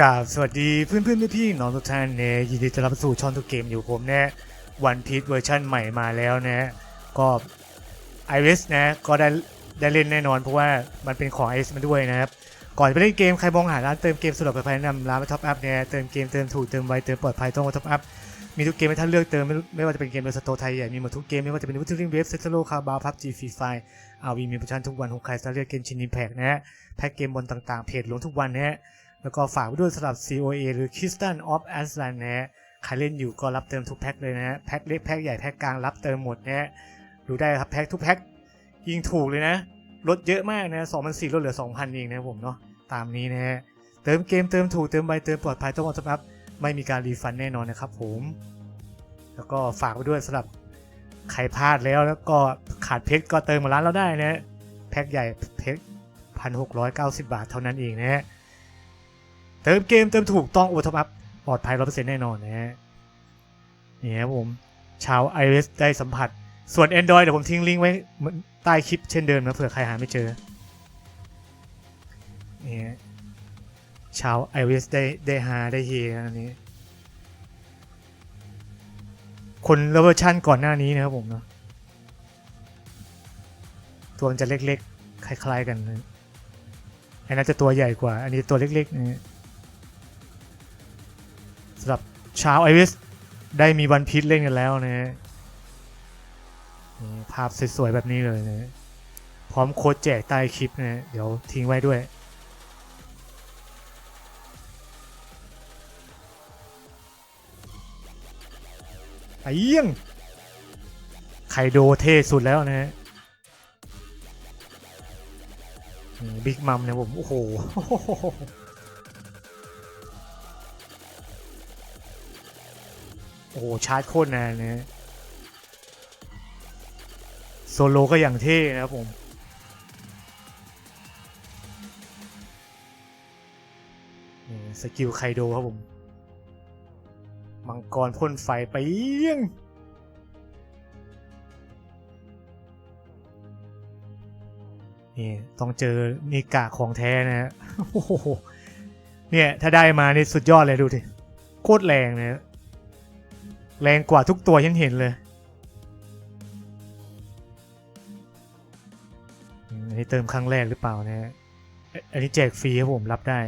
กราบสวัสดีเพื่อนเพื่อนพี่ๆน้องทุกท่านเนี่ยยินดีต้อนรับสู่ช่องทุกเกมอยู่ผมเนี่ยวันพีทเวอร์ชันใหม่มาแล้วนะก็ไอริสนะก็ได้ได้เล่นแน่นอนเพราะว่ามันเป็นของไอริสมาด้วยนะครับ ก่อนจะไปเล่นเกมใครมองหาร้านเติมเกมสะดวกปลอดภัยแนะนำร้านท็อปอัพเนี่ยเติมเกมเติมถูกเติมไวเติมปลอดภัยต้องท็อปอัพมีทุกเกมให้ท่านเลือกเติมไม่ไม่ว่าจะเป็นเกมในสโตไทยใหญ่มีหมดทุกเกมไม่ว่าจะเป็นวิทยุเว็บเซตโลคาบาพับจีฟรีไฟอาวีมีโปรโมชั่นทุกวันของใครจะเลือกเกมชินิมแพกนะฮะแพ็กเกมบนต่างๆเพจลงทุกวันนะฮะ แล้วก็ฝากไว้ด้วยสำหรับ COA หรือ Kistan of Aslan นะฮะใครเล่นอยู่ก็รับเติมทุกแพ็คเลยนะฮะแพ็คเล็กแพ็คใหญ่แพ็คกลางรับเติมหมดนะฮะดูได้ครับแพ็คทุกแพ็คยิงถูกเลยนะลดเยอะมากนะ2,400ลดเหลือ2,000เองนะผมเนาะตามนี้นะฮะเติมเกมเติมถูกเติมใบเติมปลอดภัยต้องออนทับไม่มีการรีฟันแน่นอนนะครับผม แล้วก็ฝากไว้ด้วยสำหรับใครพลาดแล้วแล้วก็ขาดเพชรก็เติมมาร้านเราได้นะฮะแพ็คใหญ่เพชรพันหกร้อยเก้าสิบบาทเท่านั้นเองนะฮะ เติมเกมเติมถูกต้องโอท็อปอัพปลอดภัยร้อเปอร์เซ็นต์แน่นอนนะฮะนี่ครับผมชาว iOS ได้สัมผัส ส่วน Android เดี๋ยวผมทิ้งลิงก์ไว้ใต้คลิปเช่นเดิมนะเผื่อใครหาไม่เจอนี่ฮะชาว iOS ได้ได้หาได้เฮอันนี้ คนเวอร์ชันก่อนหน้านี้นะครับผมเนาะตัวมันจะเล็กๆ คล้าย ๆ กันนะอันนั้นจะตัวใหญ่กว่า อันนี้ตัวเล็กๆนะฮะ สำหรับชาวไอวิสได้มีวันพีชเล่นกันแล้วนะฮะภาพสวยๆแบบนี้เลยนะพร้อมโค้ดแจกใต้คลิปนะเดี๋ยวทิ้งไว้ด้วยไอ้เยี่ยงไคโดเท่สุดแล้วนะฮะบิ๊กมัมเนี่ยผม โอ้โห โอ้โหชาร์จโคตรนานนะฮะโซโลก็อย่างเท่นะครับผมสกิลไคโดครับผม มังกรพ่นไฟไปเยี่ยงนี่ต้องเจอนิกะของแท้นะฮะโอ้โหเนี่ย ถ้าได้มานี่สุดยอดเลยดูดิ โคตรแรงนะฮะ แรงกว่าทุกตัวฉันเห็นเลยอันนี้เติมครั้งแรกหรือเปล่านะฮะอันนี้แจกฟรีครับผมรับได้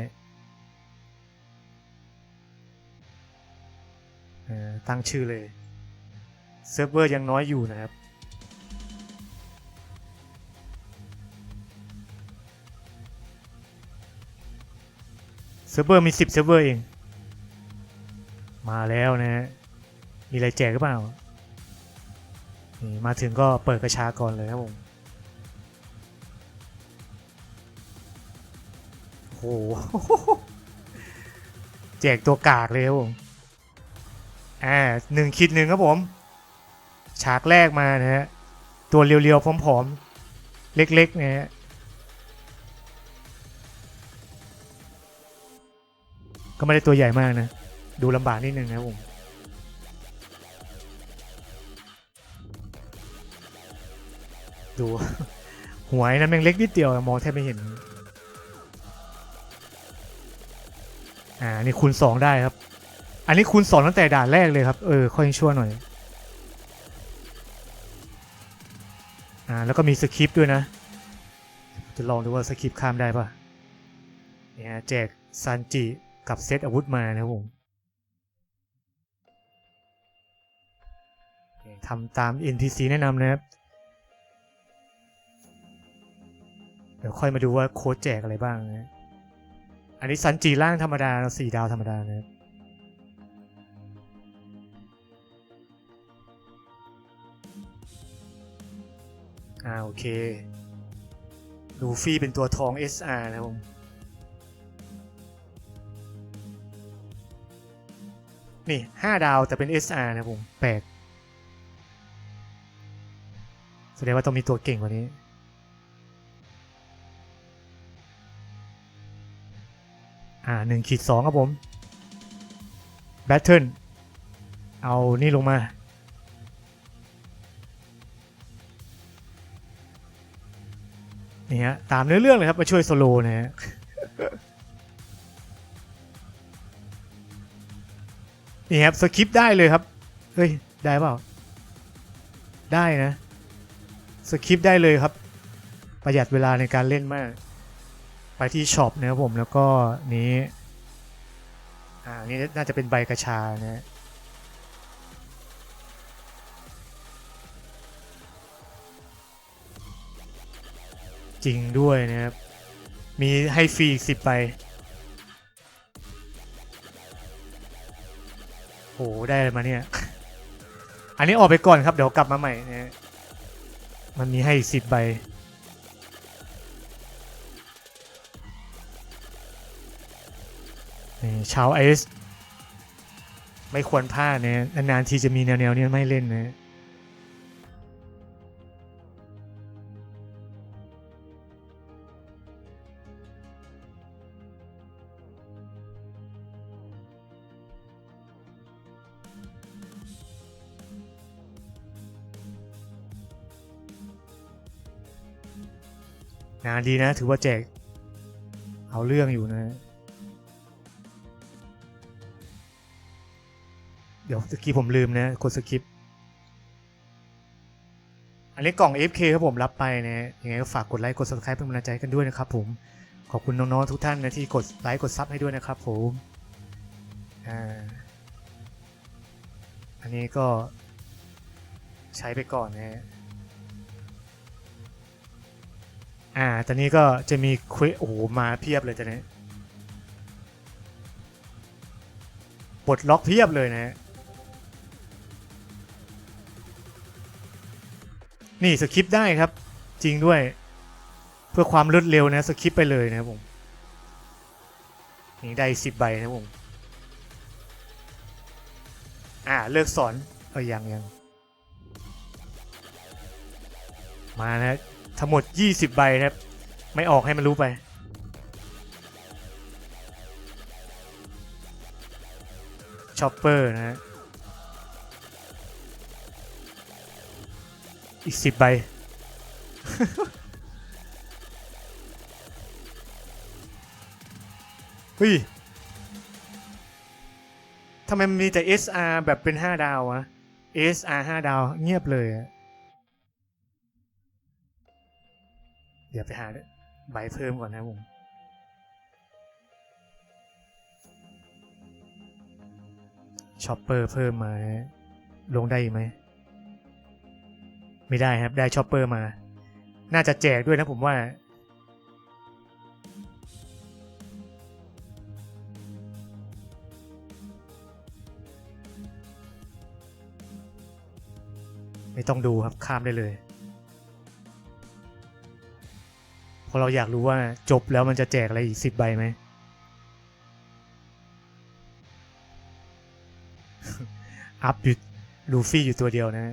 อ่อตั้งชื่อเลยเซิร์ฟเวอร์ยังน้อยอยู่นะครับเซิร์ฟเวอร์มี 10 เซิร์ฟเวอร์เอง มาแล้วนะฮะ มีอะไรแจกหรือเปล่านี่มาถึงก็เปิดกระชาก่อนเลยครับผมโอ้โหแจกตัวกากเลยครับผมอ่าหนึ่งคิดหนึ่งครับผม ฉากแรกมานะฮะ ตัวเรียวๆผอมๆ เล็กๆนะฮะก็ไม่ได้ตัวใหญ่มากนะ ดูลำบากนิดนึงนะครับผม ดู หัวไอ้นั้นแม่งเล็กนิดเดียว มองแทบไม่เห็น อ่า นี่คูณสองได้ครับ อันนี้คูณสองตั้งแต่ด่านแรกเลยครับ เออ ค่อยชั่วหน่อย อ่า แล้วก็มีสคริปต์ด้วยนะ จะลองดูว่าสคริปต์ข้ามได้ปะเนี่ยแจกซันจิกับเซตอาวุธมานะครับผมทำตาม NPC แนะนำนะครับ เดี๋ยวค่อยมาดูว่าโค้ดแจกอะไรบ้างนะอันนี้ซันจีล่างธรรมดาสี่ดาวธรรมดานะครับอ่าโอเคลูฟี่เป็นตัวทอง SR นะครับผมนี่ห้าดาวแต่เป็น SR นะครับผมแปลกแสดงว่าต้องมีตัวเก่งกว่านี้ อ่าหนึ่งขีดสองครับผมแบทเทิลเอานี่ลงมา นี่ฮะ ตามเนื้อเรื่องเลยครับ มาช่วยโซโลนะฮะนี่ครับสคริปต์ได้เลยครับ เฮ้ย ได้เปล่า ได้นะ สคริปต์ได้เลยครับ ประหยัดเวลาในการเล่นมาก ไปที่ช็อปนะครับผมแล้วก็นี้ อ่านี่น่าจะเป็นใบกระชานะจริงด้วยนะครับ มีให้ฟรีอีกสิบใบโอ้ได้อะไรมาเนี่ย อันนี้ออกไปก่อนครับ เดี๋ยวกลับมาใหม่นะฮะมันมีให้สิบใบ ชาวไอซ์ไม่ควรพลาดนะนานๆทีจะมีแนวๆนี้ไม่เล่นนะนานดีนะ ถือว่าแจก เอาเรื่องอยู่นะ เดี๋ยวตะกี้ผมลืมนะกดสคริปต์อันนี้กล่อง FK ครับผมรับไปนะยังไงก็ฝากกดไลค์กด subscribe เป็นกำลังใจกันด้วยนะครับผมขอบคุณน้องๆทุกท่านนะที่กดไลค์กดซับให้ด้วยนะครับผมอ่าอันนี้ก็ใช้ไปก่อนนะฮะอ่า ตอนนี้ก็จะมีเควสโอ้โห มาเพียบเลยตอนนี้ปลดล็อกเพียบเลยนะ นี่สคริปได้ครับ จริงด้วย เพื่อความรวดเร็วนะสคริปไปเลยนะครับผมนี่ได้สิบใบนะครับผมอ่าเลิกสอนเออยังยังมานะทั้งหมด 20 ใบนะครับ ไม่ออกให้มันรู้ไป ชอปเปอร์นะฮะ อีก10ใบ เฮ้ย ทำไมมันมีแต่ SR แบบเป็น5ดาววะ SR 5ดาวเงียบเลยอะเดี๋ยวไปหาใบเพิ่มก่อนนะผมช็อปเปอร์เพิ่มมา ลงได้ไหม ไม่ได้ครับ ได้ชอปเปอร์มา น่าจะแจกด้วยนะผมว่า ไม่ต้องดูครับ ข้ามได้เลยเพราะเราอยากรู้ว่าจบแล้วมันจะแจกอะไรอีกสิบใบไหมอัพอยู่ลูฟี่อยู่ตัวเดียวนะ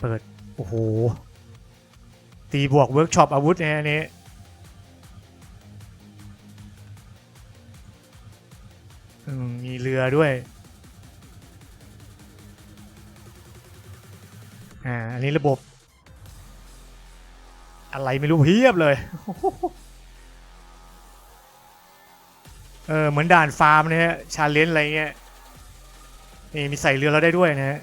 เปิด โอ้โห ตีบวกเวิร์กช็อปอาวุธนอันนี้มมีเรือด้วย อ่า อันนี้ระบบ อะไรไม่รู้เพียบเลย เออ เหมือนด่านฟาร์มนะฮะชาเลนจ์อะไรเงี้ย นี่มีใส่เรือเราได้ด้วยนะฮะ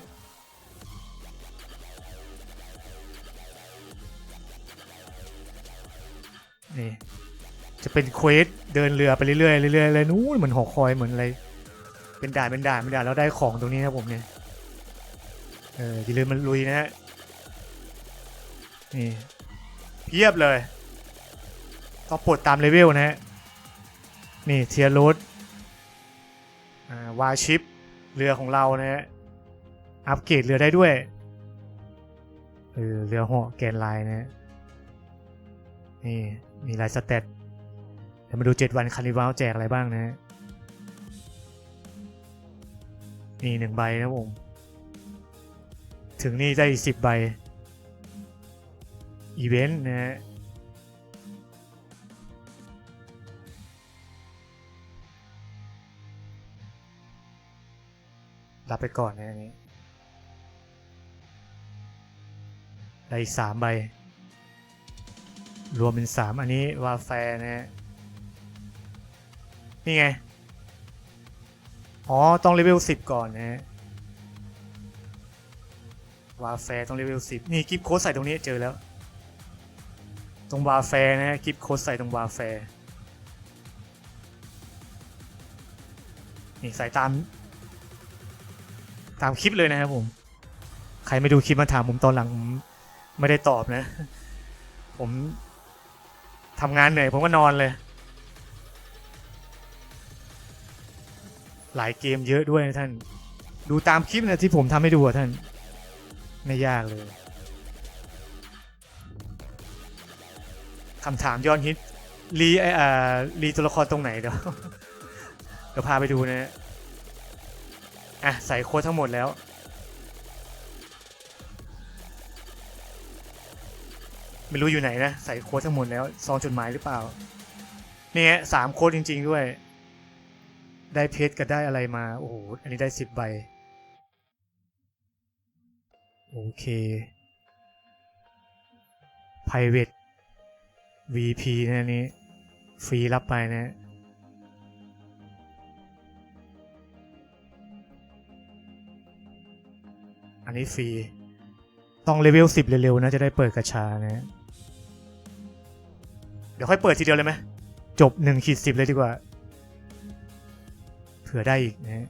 นี่ จะเป็นเควสเดินเรือไปเรื่อยๆเรื่อยๆเลยนู้นเหมือนหอคอยเหมือนอะไร เป็นด่านเป็นด่านเป็นด่านแล้วได้ของตรงนี้นะผมเนี่ยเอออย่าลืมมันลุยนะฮะนี่เพียบเลยต้องปลดตามเลเวลนะฮะนี่เทียร์โรดอ่าวาชิปเรือของเรานะฮะอัปเกรดเรือได้ด้วยเออเรือหาะแกนลน์นะฮะนี่ มีหลายสเตตเดี๋ยวมาดู 7 วันคานิวัลแจกอะไรบ้างนะฮะนี่หนึ่งใบนะผม ถึงนี่ได้สิบใบ อีเวนต์นะฮะรับไปก่อนนะอันนี้ ได้อีกสามใบ รวมเป็นสามอันนี้วาแฟนะฮะ นี่ไง อ๋อ ต้องเลเวลสิบก่อนนะฮะ วาแฟต้องเลเวลสิบนี่กิฟโค้ดใส่ตรงนี้เจอแล้ว ตรงวาแฟนะฮะกิฟโค้ดใส่ตรงวาแฟ นี่ใส่ตาม ตามคลิปเลยนะครับผม ใครไม่ดูคลิปมาถามผมตอนหลังผมไม่ได้ตอบนะ ผม ทำงานเหนื่อยผมก็นอนเลย หลายเกมเยอะด้วยนะท่าน ดูตามคลิปนะที่ผมทำให้ดูอะท่าน ไม่ยากเลยคำถามยอดฮิตรีไออ่ารีตัวละครตรงไหนเดี๋ยวเดี๋ยวพาไปดูนะอะใส่โค้ดทั้งหมดแล้ว ไม่รู้อยู่ไหนนะ ใส่โค้ดทั้งหมดแล้วซองจดหมายหรือเปล่า เนี่ยสามโค้ดจริง ๆ ด้วย ได้เพชรกับได้อะไรมา โอ้โห อันนี้ได้สิบใบ โอเค private VP นะนนี้ ฟรีรับไปนะอันนี้ฟรี ต้องเลเวลสิบเร็วๆนะจะได้เปิดกระชานะ เดี๋ยวค่อยเปิดทีเดียวเลยไหมจบหนึ่งขีดสิบเลยดีกว่า เผื่อได้อีกนะฮะ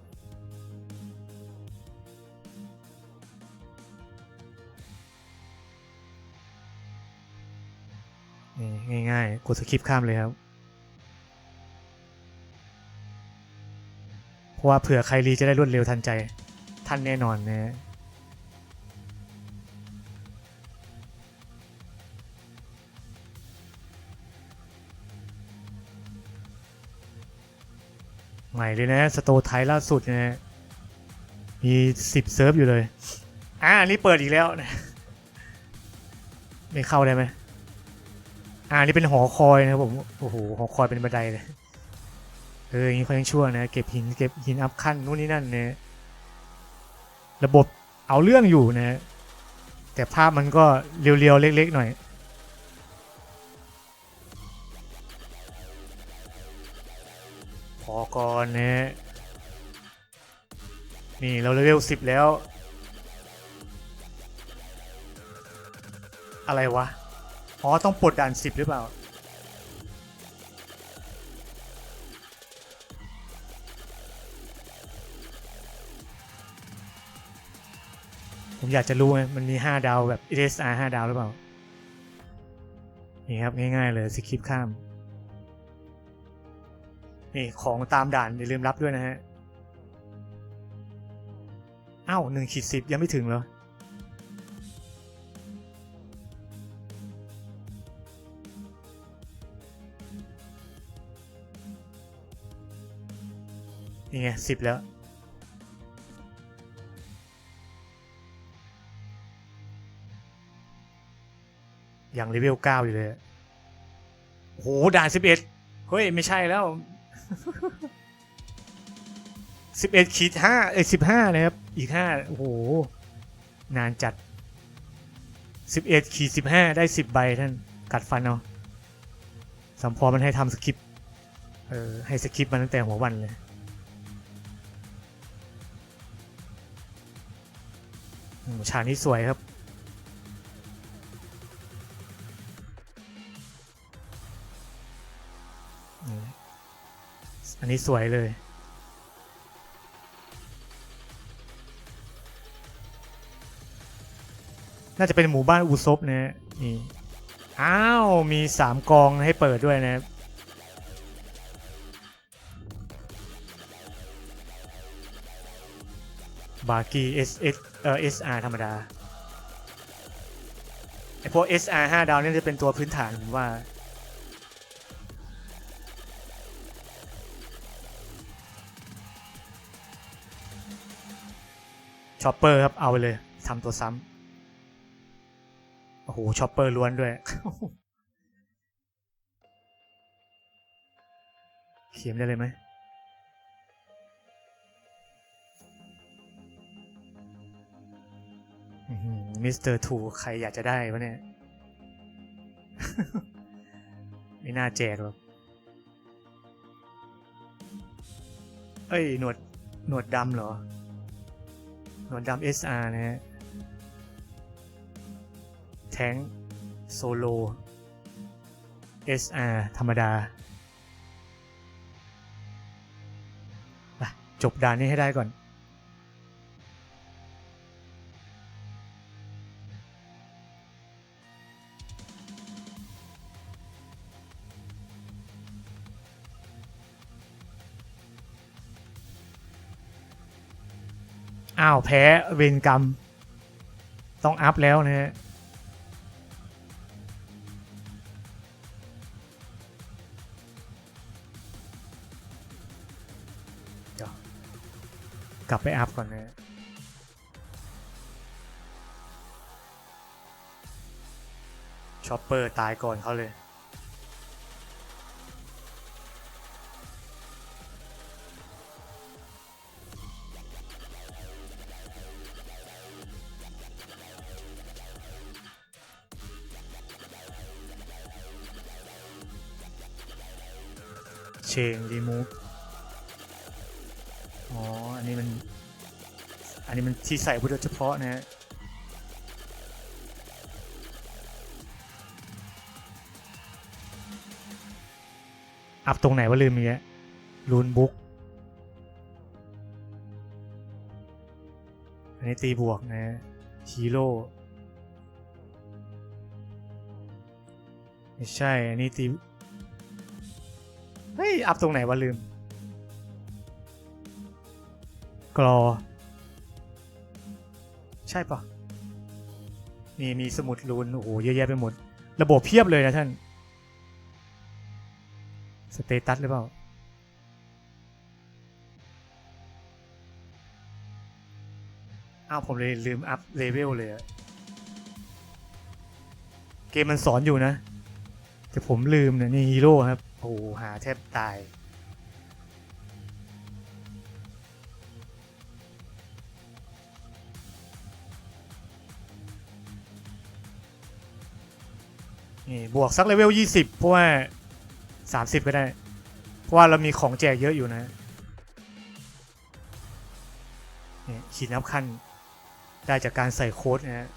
นี่ง่าย ๆ กดสคริปข้ามเลยครับ เพราะว่าเผื่อใครรีจะได้รวดเร็วทันใจ ท่านแน่นอนนะ ใหม่เลยนะสโตไทยล่าสุดนะฮะมีสิบเซิร์ฟอยู่เลย อ่านนี้เปิดอีกแล้วนะไม่เข้าได้ไหมอ่าอันนี่เป็นหอคอยนะครับผมโอ้โหหอคอยเป็นบันไดเลยเอออย่างนี้เขายังชั่วนะเก็บหินเก็บหินอัพขั้นนู่นนี่นั่นเนี่ยระบบเอาเรื่องอยู่นะแต่ภาพมันก็เรียวๆเล็กๆหน่อย อก่อนนะ นี่เราเลเวลสิบแล้ว อะไรวะ อ๋อ ต้องปลดด่านสิบหรือเปล่า ผมอยากจะรู้ไงมันมี5ดาวแบบ SSR 5ดาวหรือเปล่า นี่ครับ ง่าย ๆ เลยสคริปข้าม นี่ของตามด่านอย่าลืมรับด้วยนะฮะอ้าวหนึ่งขีดสิบยังไม่ถึงเหรอนี่ไงสิบแล้วยังเลเวลเก้าอยู่เลยอะโห ด่านสิบเอ็ดเฮ้ย ไม่ใช่แล้ว สิบเอ็ดขีดห้าเอ้สิบห้านะครับ อีกห้าโอ้โห นานจัดสิบเอ็ดขีดสิบห้าได้สิบใบท่าน กัดฟันเอาสัมพอมันให้ทำสคริปต์เออให้สคริปต์มาตั้งแต่หัววันเลยอืมฉากนี้สวยครับ นนี้สวยเลย น่าจะเป็นหมู่บ้านอูซบนะนี่ อ้าว มีสามกองให้เปิดด้วยนะครับบากี S S เอ่อ SR ธรรมดาไอพวก SR 5 ดาวนี่จะเป็นตัวพื้นฐานผมว่า ชอปเปอร์ครับเอาไปเลยทำตัวซ้ำโอ้โหชอปเปอร์ล้วนด้วยเขียนได้เลยไหมมิสเตอร์ทูใครอยากจะได้วะเนี่ย ไม่น่าแจกหรอก เอ้ย หนวด หนวดดำเหรอ หนวดดำ SR นะฮะ แทงโซโล SR ธรรมดาไปจบด่านนี้ให้ได้ก่อน อ้าวแพ้เวรกรรม ต้องอัพแล้วนะฮะเดี๋ยกลับไปอัพก่อนนะชอปเปอร์ตายก่อนเขาเลย เชงรีมูฟอ๋อ อันนี้มัน อันนี้มันที่ใส่พุทธเฉพาะนะฮะอัพตรงไหนว่าลืมอีกแล้วรูนบุ๊กอันนี้ตีบวกนะฮะฮีโร่ไม่ใช่ อันนี้ตี เฮ้ย อัพตรงไหนวะลืม กรอ ใช่ปะนี่มีสมุดรูน โอ้โห เยอะแยะไปหมด ระบบเพียบเลยนะท่าน สเตตัสหรือเปล่า อ้าว ผมเลยลืมอัพเลเวลเลยอะเกมมันสอนอยู่นะ แต่ผมลืมเนี่ยนี่ฮีโร่ครับ โอ้โหหาแทบตาย นี่ บวกสักเลเวล 20 เพราะว่า 30 ก็ได้ เพราะว่าเรามีของแจกเยอะอยู่นะนี่ขีดนับขั้นได้จากการใส่โค้ดนะฮะ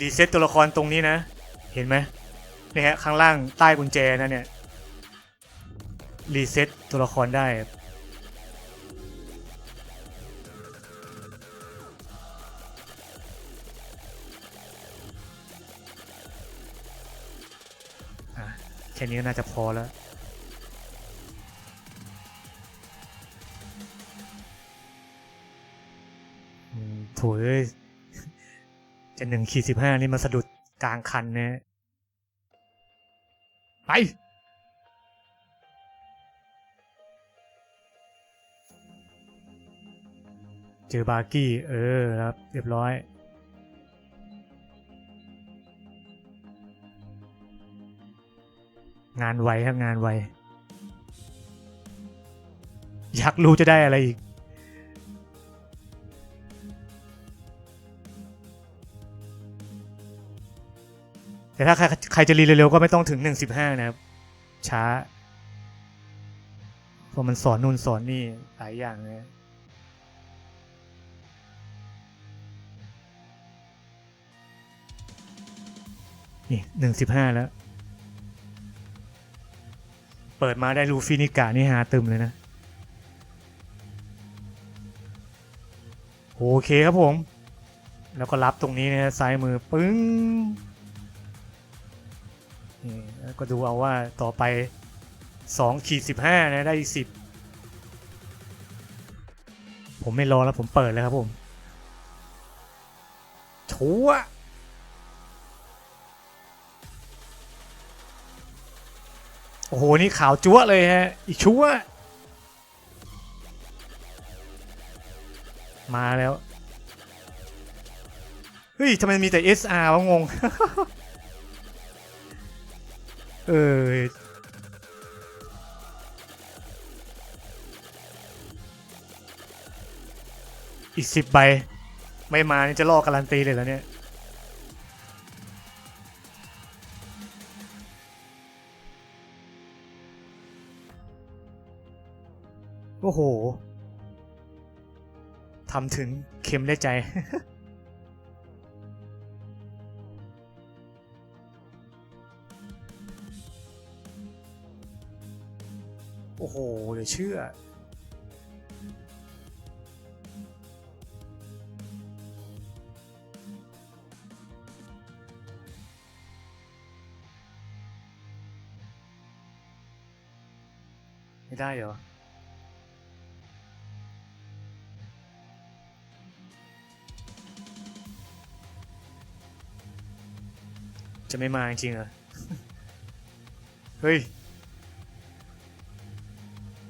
รีเซ็ตตัวละครตรงนี้นะ เห็นไหมนี่ฮะข้างล่างใต้กุญแจนะเนี่ยรีเซ็ตตัวละครได้อะแค่นี้ก็น่าจะพอแล้วโถูเอ้ย จะหนึ่งขีดสิบห้านี่มาสะดุดกลางคันนะไป เจอบาร์กี้ เออครับ เรียบร้อย งานไวครับ งานไวอยากรู้จะได้อะไรอีก แต่ถ้าใครใครจะรีเร็วๆก็ไม่ต้องถึง 1.15 นะครับ ช้า เพราะมันสอนนู่นสอนนี่หลายอย่างเลยนี่1.15แล้ว เปิดมาได้ลูฟินิกานี่หาตึมเลยนะ โอเคครับผม แล้วก็รับตรงนี้นะซ้ายมือ ปึ้งนี่แล้ว ก็ดูเอาว่าต่อไป2ขีด15 นะ ได้ 10 ผมไม่รอแล้วผมเปิดเลยครับผมชัวโอ้โห นี่ขาวจั๊วเลยฮะ อีกชัวมาแล้ว เฮ้ยทำไมมีแต่ SR วะงง เอออีกสิบใบ ไม่มานี่จะลอกการันตีเลยแล้วเนี่ย โอ้โหทำถึงเค็มได้ใจ โอ้โหเดี๋ยวเชื่อ ไม่ได้เหรอ จะไม่มาจริงเหรอ เฮ้ย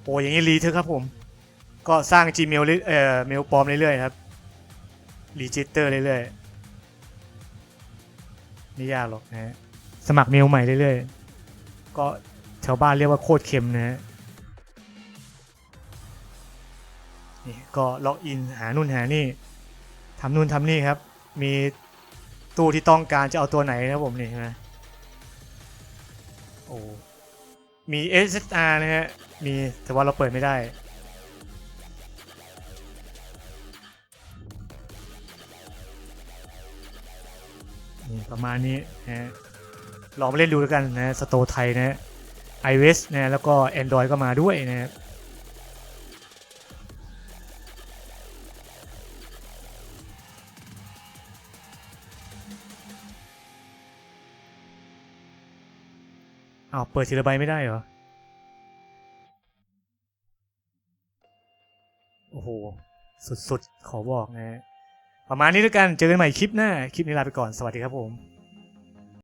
โอ้อย่างนี้รีเถอะครับผม ก็สร้าง Gmail เอ่อเมลปลอมเรื่อยๆครับรีจิสเตอร์เรื่อยๆไม่ยากหรอกนะฮะสมัครเมลใหม่เรื่อยๆ ก็แถวบ้านเรียกว่าโคตรเค็มนะฮะนี่ก็ล็อกอินหานู่นหานี่ทำนู่นทำนี่ครับ มีตู้ที่ต้องการจะเอาตัวไหนนะครับผมนี่เห็นไหม มี SSR นะฮะ มีแต่ว่าเราเปิดไม่ได้ นี่ประมาณนี้นะฮะ ลองมาเล่นดูแล้วกันนะสโตไทยนะฮะ iOS นะแล้วก็ Android ก็มาด้วยนะครับ อ้าวเปิดทีละใบไม่ได้เหรอ โอ้โห สุดๆ ขอบอกนะฮะประมาณนี้แล้วกัน เจอกันใหม่คลิปหน้า คลิปนี้ลาไปก่อน สวัสดีครับผม